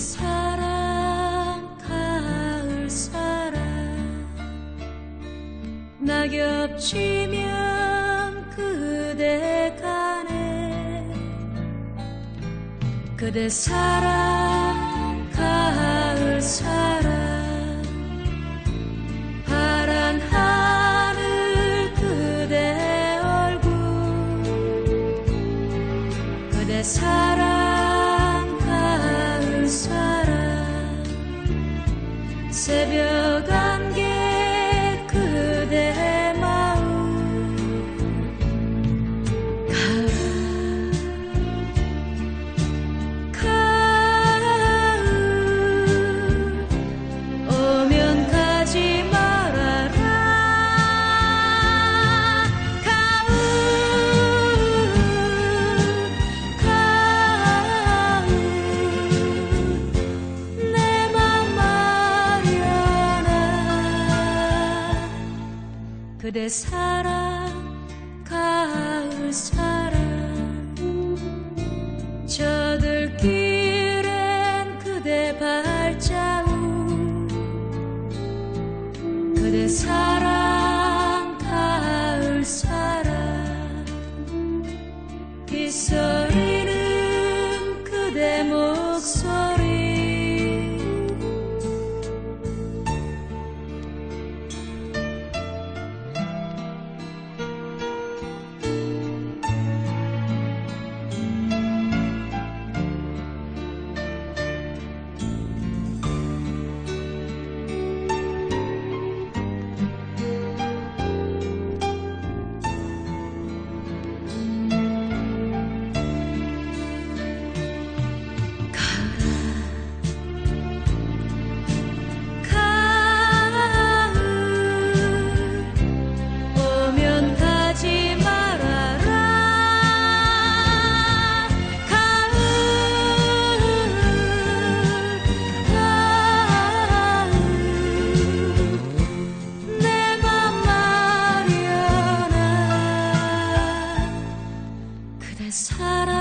사랑 가을 사랑. 나 겹치면 그대 가네 그대 사랑 가을 사랑. 파란 하늘 그대 얼굴 그대 사랑. Save your God. 그대 사랑 가을 사랑. 저들길엔 그대 발자국. 그대 사랑 가을 사랑. 빗소리는 그대 목소리